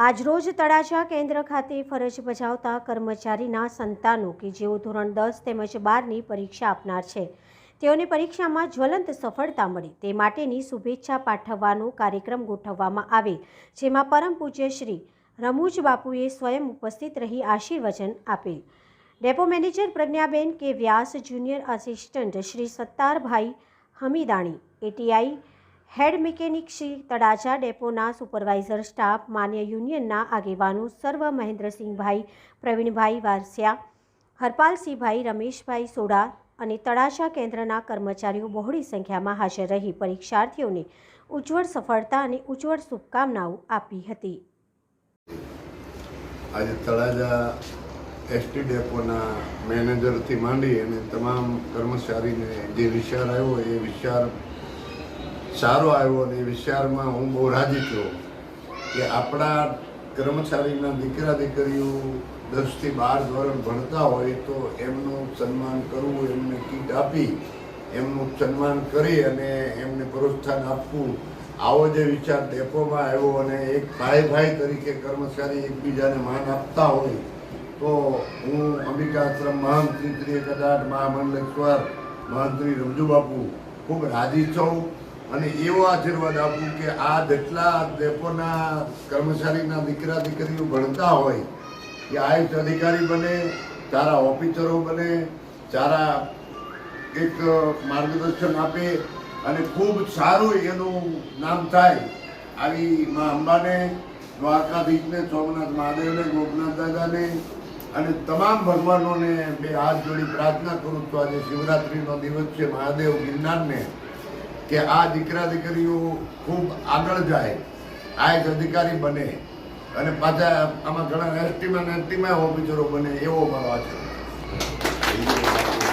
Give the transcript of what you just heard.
આજરોજ તળાજા કેન્દ્ર ખાતે ફરજ બજાવતા કર્મચારીના સંતાનો કે જેઓ ધોરણ દસ તેમજ બારની પરીક્ષા આપનાર છે, તેઓને પરીક્ષામાં જ્વલંત સફળતા મળે. તે માટેની શુભેચ્છા પાઠવવાનો કાર્યક્રમ ગોઠવવામાં આવે, જેમાં પરમ પૂજ્ય શ્રી રમૂજ બાપુએ સ્વયં ઉપસ્થિત રહી આશીર્વચન આપેલ. Depot manager Pragnaben K Vyas junior assistant Shri Sattarbhai Hamidani, ATI head mechanic Shri Talaja ડેપોના supervisor staff માન્ય યુનિયનના આગેવાનો સર્વ મહેન્દ્રસિંહભાઈ, પ્રવીણભાઈ વારસિયા, હરપાલસિંહભાઈ, રમેશભાઈ સોડા અને તળાજા કેન્દ્રના કર્મચારીઓ બહોળી સંખ્યામાં હાજર રહી પરીક્ષાર્થીઓને ઉજ્જવળ સફળતા અને ઉજ્જવળ શુભકામનાઓ આપી હતી. આજે તળાજા એસટી ડેપોના મેનેજરથી માંડી અને તમામ કર્મચારીને જે વિચાર આવ્યો એ વિચાર સારો આવ્યો અને એ વિચારમાં હું બહુ રાજી થયો કે આપણા કર્મચારીના દીકરા દીકરીઓ દસથી બાર ધોરણ ભણતા હોય તો એમનું સન્માન કરવું, એમને કીટ આપી, એમનું સન્માન કરી અને એમને પ્રોત્સાહન આપવું. આવો જે વિચાર ડેપોમાં આવ્યો અને એક ભાઈ ભાઈ તરીકે કર્મચારી એકબીજાને માન આપતા હોય, તો હું અંબિકાશ્રમ મહામંત્રી ત્રિય કદાચ મહામંડલેશ્વર મહામંત્રી રમજુ બાપુ ખૂબ રાજી છું. અને એવો આશીર્વાદ આપું કે આ જેટલા ડેપોના કર્મચારીના દીકરા દીકરીઓ ભણતા હોય કે આયુષ અધિકારી બને સારા ઓફિસરો બને સારા એક માર્ગદર્શન આપે અને ખૂબ સારું એનું નામ થાય આવી મા અંબાને, દ્વારકાધીશને, સોમનાથ મહાદેવને, ગોપનાથ દાદાને અને તમામ ભગવાનોને બે હાથ જોડી પ્રાર્થના કરું છું. આજે શિવરાત્રિનો દિવસ છે મહાદેવ ગિરનારને. કે આ દીકરા દીકરીઓ ખૂબ આગળ જાય આઈએસ અધિકારી બને અને પાછા આમાં ઘણા એસટીમાં એસટીમાં ઓફિસરો બને એવો મારો આશય